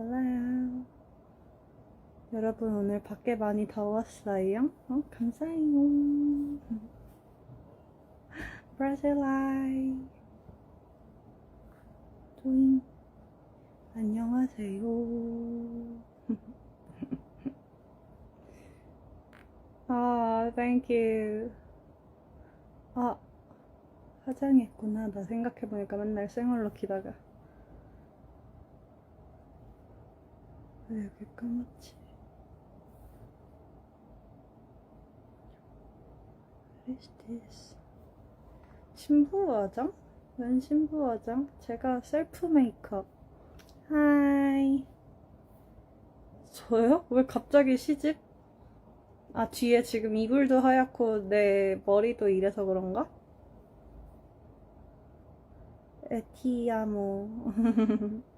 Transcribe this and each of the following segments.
Hello. 여러분 오늘 밖에 많이 더웠어요? 어, 감사해요. 브라질라이. 도잉. 안녕하세요. 아, thank you. 아, 화장했구나. 나 생각해보니까 맨날 생얼로 키다가. 왜 여기 까맣지? What is this? 신부 화장? 웬 신부 화장? 제가 셀프 메이크업. 하이. 저요? 왜 갑자기 시집? 아, 뒤에 지금 이불도 하얗고 내 머리도 이래서 그런가? 에티아모.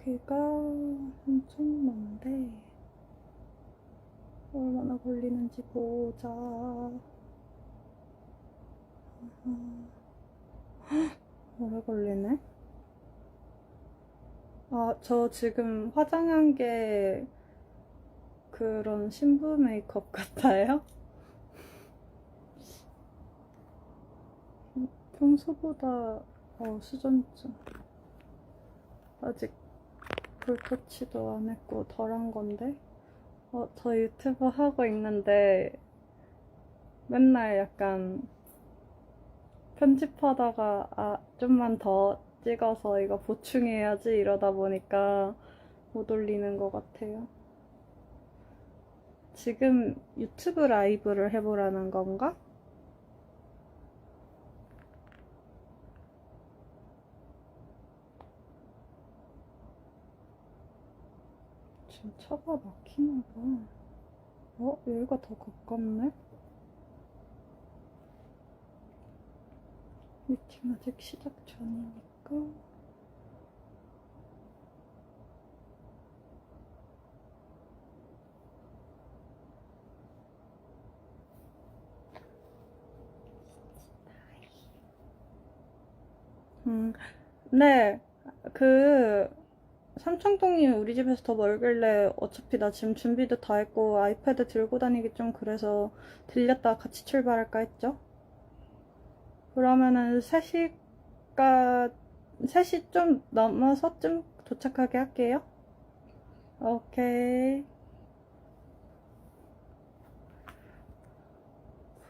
거기가 엄청 먼데 얼마나 걸리는지 보자. 헉, 오래 걸리네. 아, 저 지금 화장한 게 그런 신부 메이크업 같아요? 평소보다 어, 수전증 아직 볼터치도 안 했고 덜 한 건데 어, 저 유튜브 하고 있는데 맨날 약간 편집하다가 아 좀만 더 찍어서 이거 보충해야지 이러다 보니까 못 올리는 것 같아요. 지금 유튜브 라이브를 해보라는 건가? 지금 차가 막히나 봐. 어? 여기가 더 가깝네? 미팅 아직 시작 전이니까. 음, 네, 그, 삼청동이 우리 집에서 더 멀길래 어차피 나 지금 준비도 다 했고 아이패드 들고 다니기 좀 그래서 들렸다 같이 출발할까 했죠. 그러면은 3시가 3시 좀 넘어서쯤 도착하게 할게요. 오케이.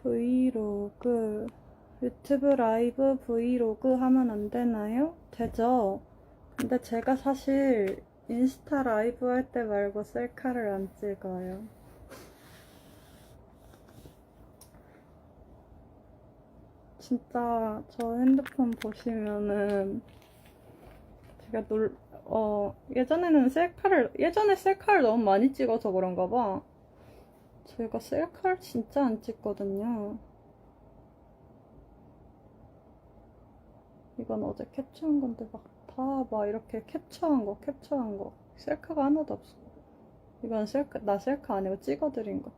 브이로그 유튜브 라이브 브이로그 하면 안 되나요? 되죠? 근데 제가 사실 인스타 라이브 할 때 말고 셀카를 안 찍어요. 진짜 저 핸드폰 보시면은 제가 놀, 어, 예전에는 셀카를, 예전에 셀카를 너무 많이 찍어서 그런가 봐. 저희가 셀카를 진짜 안 찍거든요. 이건 어제 캡처한 건데 막 다 막 이렇게 캡처한 거, 캡처한 거. 셀카가 하나도 없어. 이건 셀카, 나 셀카 아니고 찍어드린 거.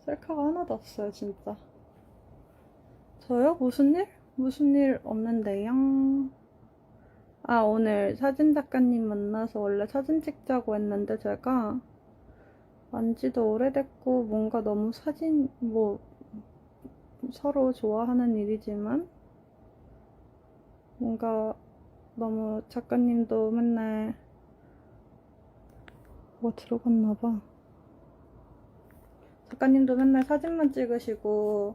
셀카가 하나도 없어요, 진짜. 저요? 무슨 일? 무슨 일 없는데요? 아, 오늘 사진 작가님 만나서 원래 사진 찍자고 했는데 제가 안지도 오래됐고 뭔가 너무 사진, 뭐, 서로 좋아하는 일이지만 뭔가 너무 작가님도 맨날 뭐 들어갔나 봐. 작가님도 맨날 사진만 찍으시고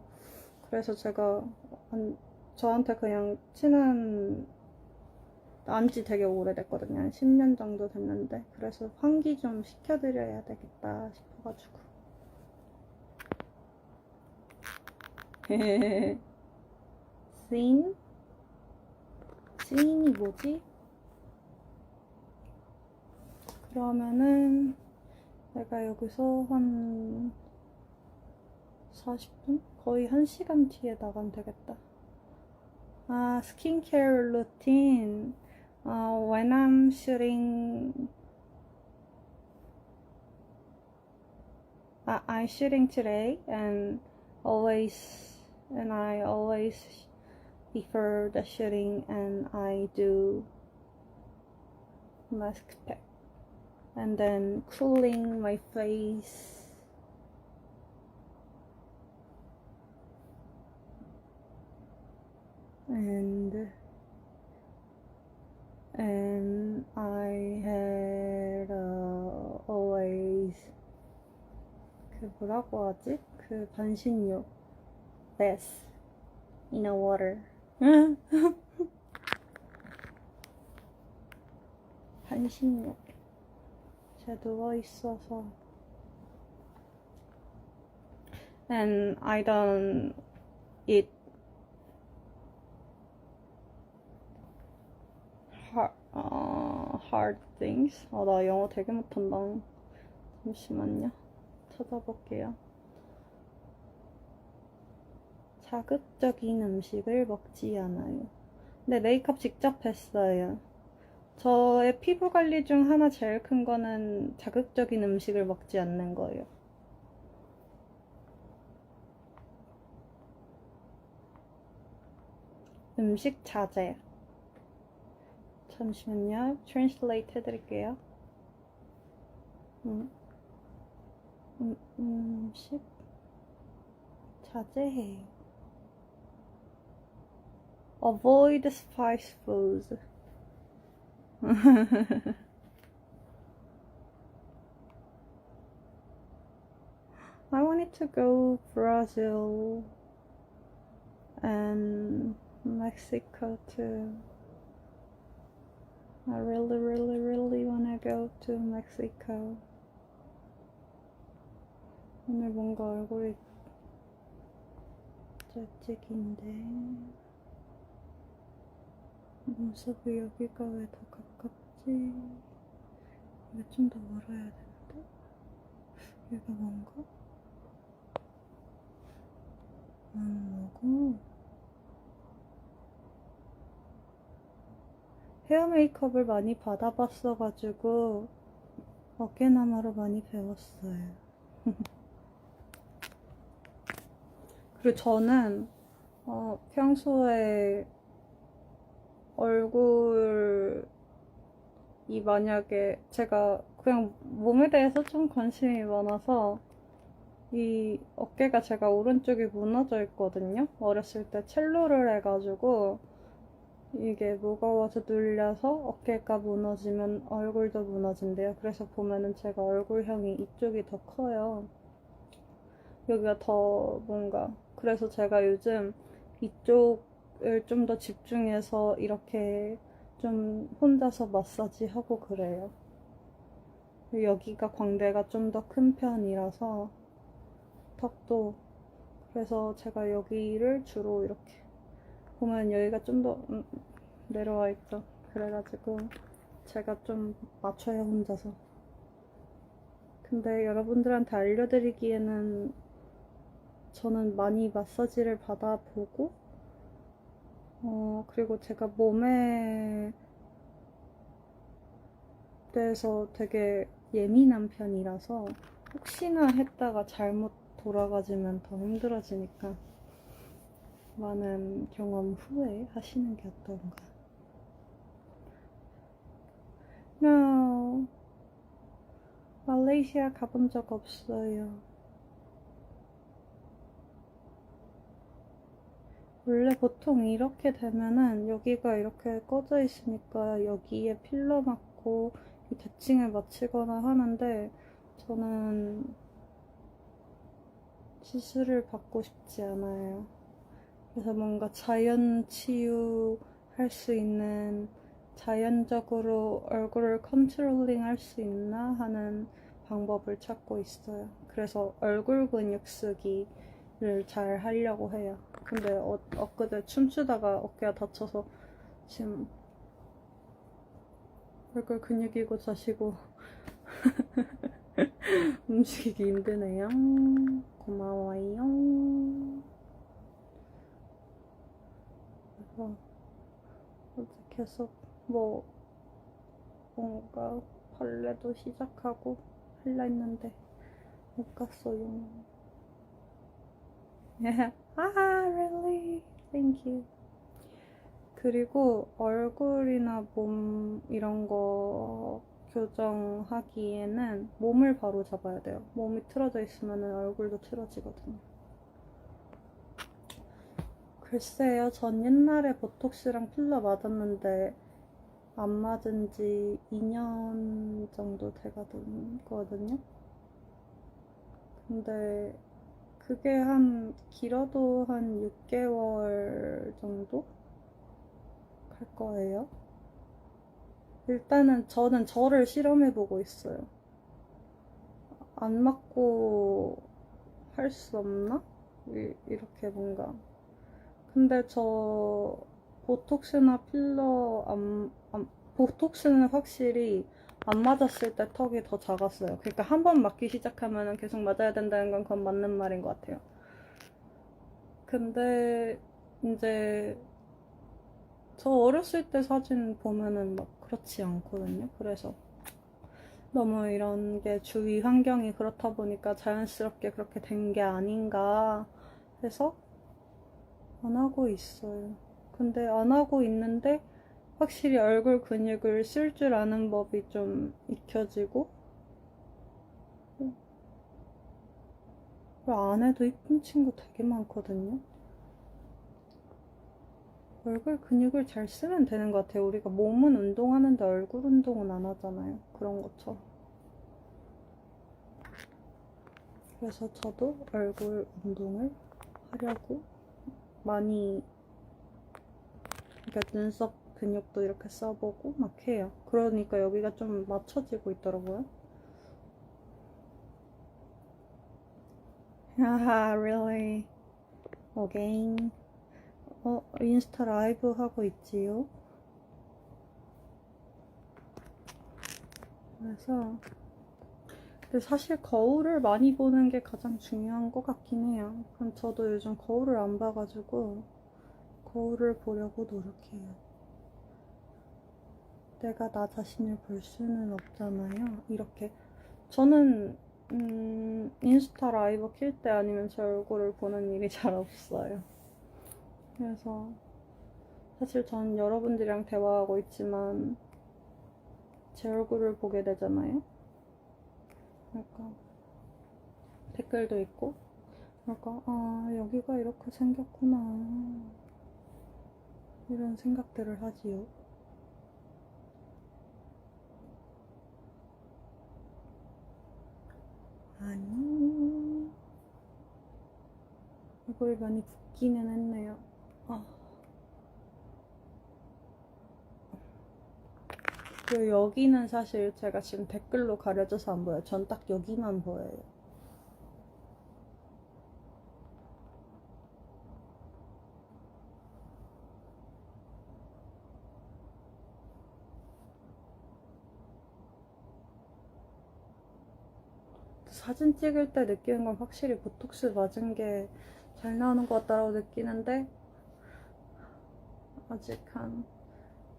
그래서 제가 한- 저한테 그냥 친한 안지 되게 오래됐거든요. 한 10년 정도 됐는데 그래서 환기 좀 시켜드려야 되겠다 싶어가지고 씬? 씬이 뭐지? 그러면은 내가 여기서 한 40분? 거의 1시간 뒤에 나가면 되겠다. 아, 스킨케어 루틴. Uh, when I'm shooting, uh, I'm shooting today, and always, and I always before the shooting, and I do mask pack and then cooling my face and and I had uh, always 그 뭐라고 하지? 그 반신욕 bath in a water 반신욕. 제가 누워있어서. And I don't eat hard, 어, hard things. 아, 나 영어 되게 못한다. 잠시만요. 찾아볼게요 자극적인 음식을 먹지 않아요 근데 메이크업 직접 했어요 저의 피부 관리 중 하나 제일 큰 거는 자극적인 음식을 먹지 않는 거예요. 음식 자제. 잠시만요. 트랜슬레이트 해드릴게요. 음, 음, 음식 자제해요. Avoid spice foods. I wanted to go Brazil and Mexico too. I really, really, really want to go to Mexico. 오늘 뭔가 얼굴이 째찍인데 눈썹이 여기가 왜 더 가깝지? 이게 좀더 멀어야 되는데? 얘가 뭔가? 안 뭐고? 헤어 메이크업을 많이 받아봤어가지고 어깨나마로 많이 배웠어요. 그리고 저는 어, 평소에 얼굴이 만약에 제가 그냥 몸에 대해서 좀 관심이 많아서 이 어깨가 제가 오른쪽이 무너져 있거든요. 어렸을 때 첼로를 해가지고 이게 무거워서 눌려서 어깨가 무너지면 얼굴도 무너진대요. 그래서 보면은 제가 얼굴형이 이쪽이 더 커요. 여기가 더 뭔가 그래서 제가 요즘 이쪽 을 좀 더 집중해서 이렇게 좀 혼자서 마사지 하고 그래요. 여기가 광대가 좀 더 큰 편이라서 턱도 그래서 제가 여기를 주로 이렇게 보면 여기가 좀 더 내려와 있죠. 그래가지고 제가 좀 맞춰요 혼자서. 근데 여러분들한테 알려드리기에는 저는 많이 마사지를 받아보고 어 그리고 제가 몸에 대해서 되게 예민한 편이라서 혹시나 했다가 잘못 돌아가지면 더 힘들어지니까 많은 경험 후에 하시는 게 어떤가. No. 말레이시아 가본 적 없어요. 원래 보통 이렇게 되면은 여기가 이렇게 꺼져 있으니까 여기에 필러 맞고 이 대칭을 맞추거나 하는데 저는 시술을 받고 싶지 않아요. 그래서 뭔가 자연 치유할 수 있는 자연적으로 얼굴을 컨트롤링 할 수 있나 하는 방법을 찾고 있어요. 그래서 얼굴 근육 쓰기를 잘 하려고 해요. 근데 어, 엊그제 춤추다가 어깨가 다쳐서 지금 얼굴 근육이고 자시고 움직이기 힘드네요. 고마워요. 어제 계속 뭐 뭔가 발레도 시작하고 할라 했는데 못 갔어요. 아, really? Thank you. 그리고 얼굴이나 몸 이런 거 교정하기에는 몸을 바로 잡아야 돼요. 몸이 틀어져 있으면 얼굴도 틀어지거든요. 글쎄요, 전 옛날에 보톡스랑 필러 맞았는데 안 맞은 지 2년 정도 돼가거든요. 근데 그게 한 길어도 한 6개월 정도 갈 거예요. 일단은 저는 저를 실험해 보고 있어요. 안 맞고 할 수 없나? 이- 이렇게 뭔가. 근데 저 보톡스나 필러 안, 안- 보톡스는 확실히 안 맞았을 때 턱이 더 작았어요. 그러니까 한 번 맞기 시작하면 계속 맞아야 된다는 건 그건 맞는 말인 것 같아요. 근데 이제 저 어렸을 때 사진 보면은 막 그렇지 않거든요. 그래서 너무 이런 게 주위 환경이 그렇다 보니까 자연스럽게 그렇게 된 게 아닌가 해서 안 하고 있어요. 근데 안 하고 있는데 확실히 얼굴 근육을 쓸 줄 아는 법이 좀 익혀지고 안 해도 이쁜 친구 되게 많거든요. 얼굴 근육을 잘 쓰면 되는 것 같아요. 우리가 몸은 운동하는데 얼굴 운동은 안 하잖아요. 그런 것처럼. 그래서 저도 얼굴 운동을 하려고 많이 그러니까 눈썹 근육도 이렇게 써보고 막 해요. 그러니까 여기가 좀 맞춰지고 있더라고요. 하하, really? Again? 어, 인스타 라이브 하고 있지요? 그래서 근데 사실 거울을 많이 보는 게 가장 중요한 것 같긴 해요. 그럼 저도 요즘 거울을 안 봐가지고 거울을 보려고 노력해요. 내가 나 자신을 볼 수는 없잖아요. 이렇게 저는 음, 인스타 라이브 킬 때 아니면 제 얼굴을 보는 일이 잘 없어요. 그래서 사실 전 여러분들이랑 대화하고 있지만 제 얼굴을 보게 되잖아요. 그러니까 댓글도 있고 그러니까 아 여기가 이렇게 생겼구나 이런 생각들을 하지요. 아니 얼굴이 많이 붓기는 했네요. 아. 그리고 여기는 사실 제가 지금 댓글로 가려져서 안 보여요. 전 딱 여기만 보여요. 사진 찍을 때 느끼는 건 확실히 보톡스 맞은 게 잘 나오는 것 같다고 느끼는데 아직 한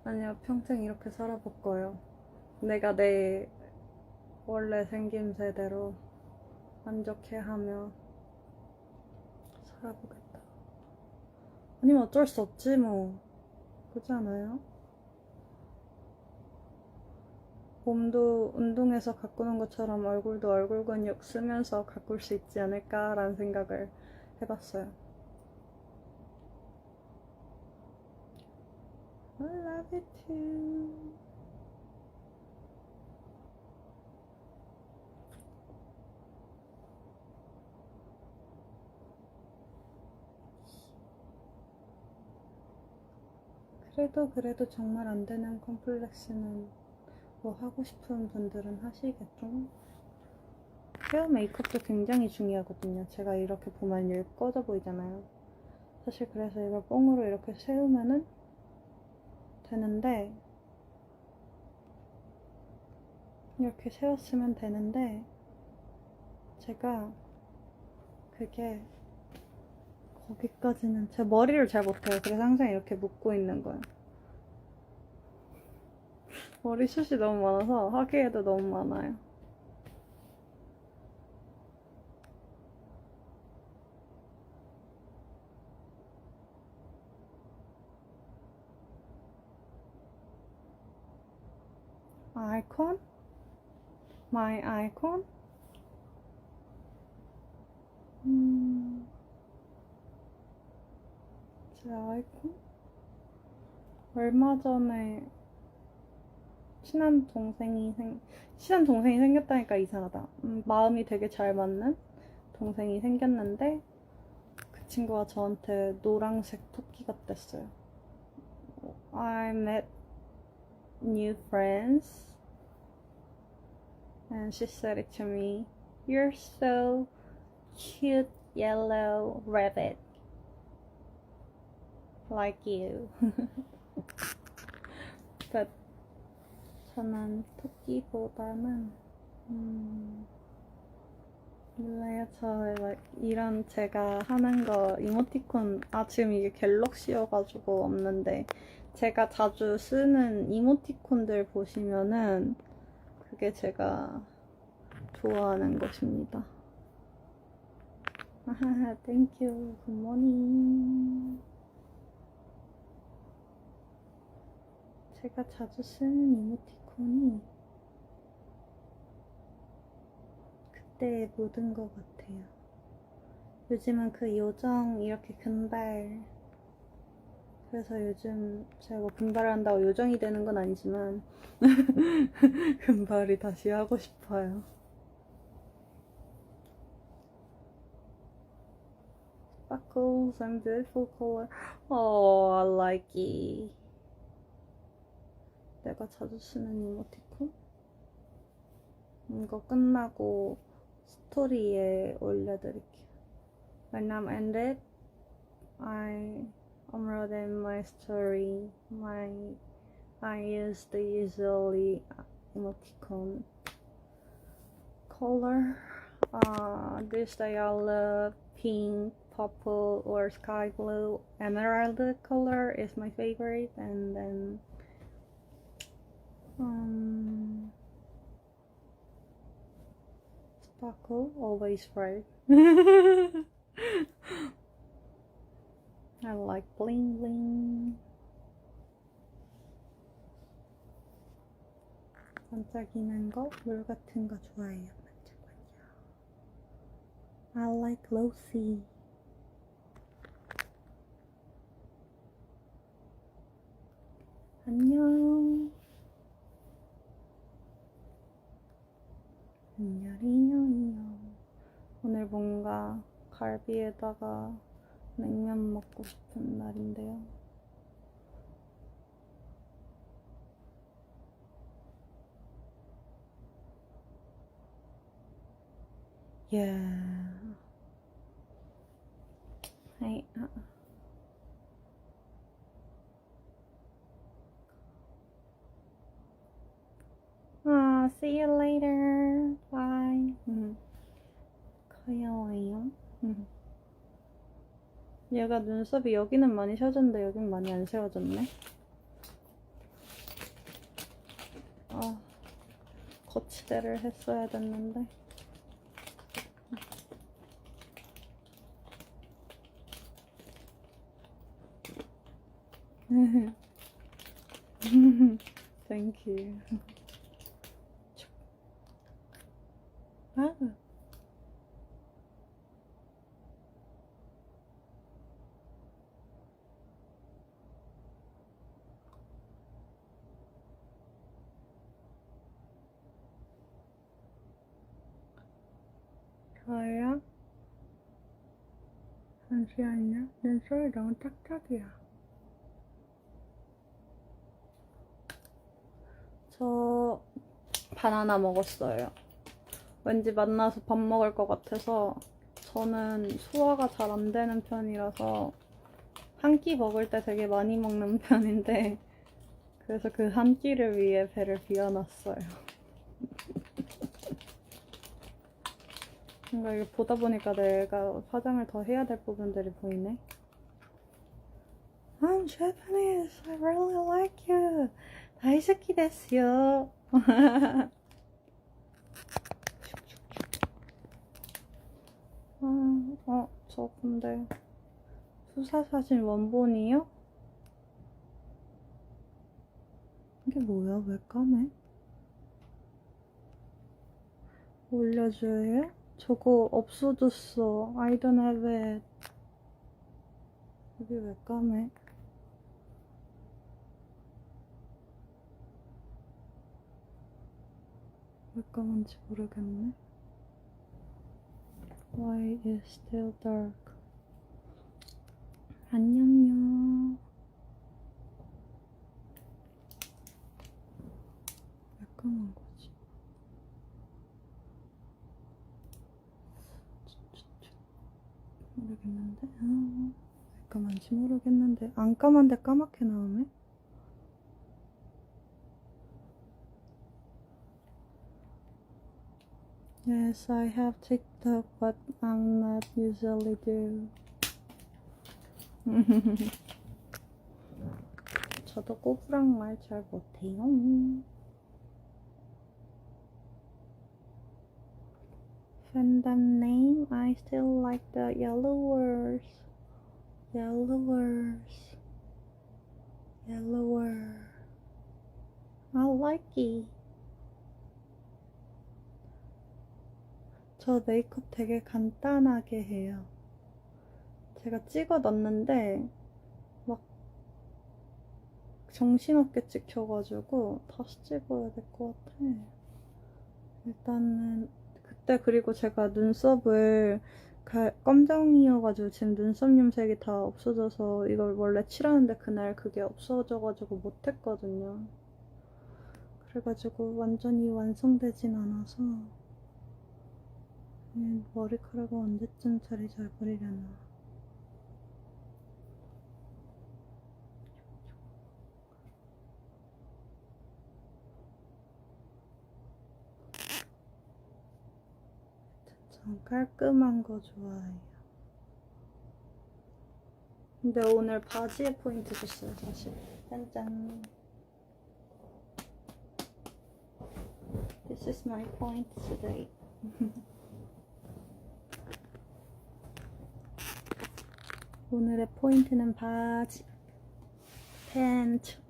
아니야 평생 이렇게 살아볼 거예요. 내가 내 원래 생김새대로 만족해 하며 살아보겠다. 아니면 어쩔 수 없지 뭐 그렇지 않아요? 몸도 운동해서 가꾸는 것처럼 얼굴도 얼굴 근육 쓰면서 가꿀 수 있지 않을까라는 생각을 해봤어요. I love it too. 그래도 그래도 정말 안 되는 컴플렉스는 뭐 하고 싶은 분들은 하시겠죠. 헤어 메이크업도 굉장히 중요하거든요. 제가 이렇게 보면 예뻐져 보이잖아요. 사실 그래서 이걸 뽕으로 이렇게 세우면은 되는데 이렇게 세웠으면 되는데 제가 그게 거기까지는 제 머리를 잘 못해요. 그래서 항상 이렇게 묶고 있는 거예요. 머리숱이 너무 많아서 하기에도 너무 많아요. icon? My icon? 음, 제 아이콘? 얼마 전에 친한 동생이 생, 친한 동생이 생겼다니까 이상하다. 음, 마음이 되게 잘 맞는 동생이 생겼는데 그 친구가 저한테 노란색 토끼 같댔어요. I met new friends and she said it to me. You're so cute yellow rabbit. Like you. 저는 토끼보다는 음 몰라요 저 이런 제가 하는 거 이모티콘 아 지금 이게 갤럭시여가지고 없는데 제가 자주 쓰는 이모티콘들 보시면은 그게 제가 좋아하는 것입니다. 아하, 땡큐, 굿모닝. 제가 자주 쓰는 이모티콘 이 그때의 모든 것 같아요. 요즘은 그 요정 이렇게 금발 그래서 요즘 제가 뭐 금발을 한다고 요정이 되는 건 아니지만 금발이 다시 하고 싶어요. Sparkles and beautiful color. Oh, I like it. 내가 자주 쓰는 이모티콘? 이거 끝나고 스토리에 올려드릴게요. When I'm ended, I upload in my story. My I use the usually emoticon color. Uh, this day I love pink, purple, or sky blue. Emerald color is my favorite, and then um, sparkle always right. I like bling bling. 반짝이는 거, 물 같은 거 좋아해요. 반짝반짝. I like glossy. 안녕. 안녕이요. 오늘 뭔가 갈비에다가 냉면 먹고 싶은 날인데요. Yeah. Hey, uh, 아, see you later. Bye. 음. 귀여워요. 음. 얘가 눈썹이 여기는 많이 세워졌는데 여긴 많이 안 세워졌네. 아, 거치대를 했어야 됐는데. You. 아. 저요? 잠시만요. 눈썹이 너무 짝짝이야. 저 바나나 먹었어요. 왠지 만나서 밥 먹을 것 같아서 저는 소화가 잘 안 되는 편이라서 한 끼 먹을 때 되게 많이 먹는 편인데 그래서 그 한 끼를 위해 배를 비워놨어요. 뭔가 이거 보다 보니까 내가 화장을 더 해야 될 부분들이 보이네. I'm Japanese. I really like you. 다이스키 됐어요. 아, 어, 저 근데 수사 사진 원본이요? 이게 뭐야? 왜 까매? 올려줘요? 저거 없어졌어. I don't have it. 여기 왜 까매? 왜 까만지 모르겠네. Why is still dark? 안녕요. 왜 까만 거지? 모르겠는데? 아, 왜 까만지 모르겠는데. 안 까만데 까맣게 나오네? Yes, I have TikTok, but I'm not usually do. 저도 꼬부랑 말 잘 못해요. Fandom name, I still like the yellowers. Yellowers. Yellower. I like it. 저 메이크업 되게 간단하게 해요. 제가 찍어 넣었는데, 막, 정신없게 찍혀가지고, 다시 찍어야 될 것 같아. 일단은, 그때 그리고 제가 눈썹을 가- 검정이어가지고 지금 눈썹 염색이 다 없어져서 이걸 원래 칠하는데 그날 그게 없어져가지고 못했거든요. 그래가지고 완전히 완성되진 않아서 음, 머리카락을 언제쯤 자리 잘 버리려나. 전 깔끔한 거 좋아해요. 근데 오늘 바지에 포인트 줬어요, 사실. 짠짠. This is my point today. 오늘의 포인트는 바지, 팬츠.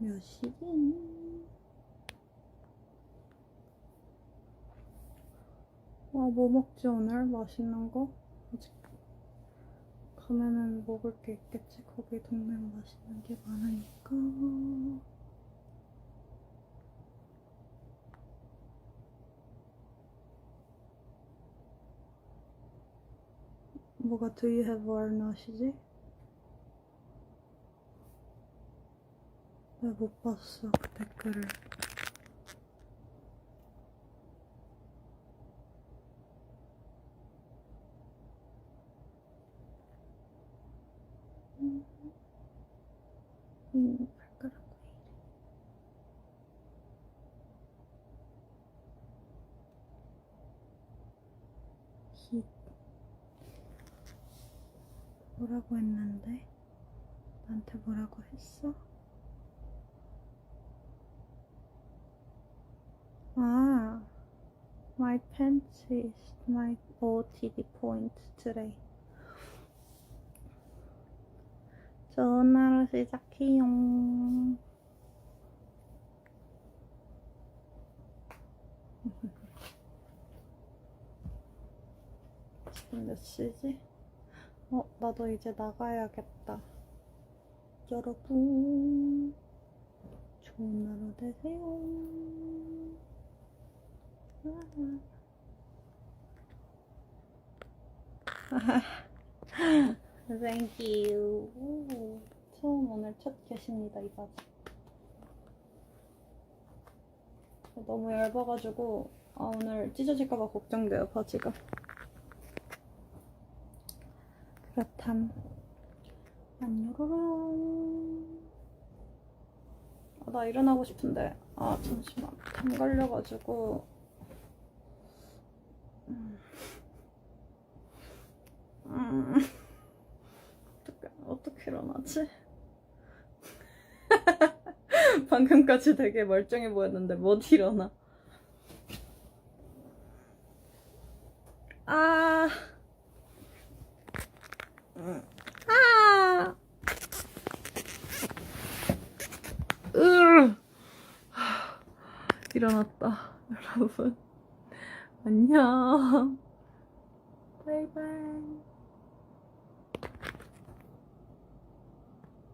몇 시니? 와, 뭐 먹지 오늘? 맛있는 거? 아직 가면은 먹을 게 있겠지. 거기 동네 맛있는 게 많으니까. 뭐가 do you have or not이지? 나못 봤어 그 댓글을 음, 왜히 뭐라고 했는데? 나한테 뭐라고 했어? 아, is my OTD point today. 좋은 하루 시작해요. 지금 몇 시지? 어, 나도 이제 나가야겠다. 여러분, 좋은 하루 되세요. Thank you. 오, 처음 오늘 첫 get입니다, 이 바지. 너무 얇아가지고, 아, 오늘 찢어질까봐 걱정돼요, 바지가. 그렇담. 안녕. 아, 나 일어나고 싶은데. 아, 잠시만. 담 걸려가지고. 음. 어떻게, 어떻게 일어나지? 방금까지 되게 멀쩡해 보였는데 못 일어나. 아. 아. 으. 일어났다, 여러분. 안녕. 바이바이.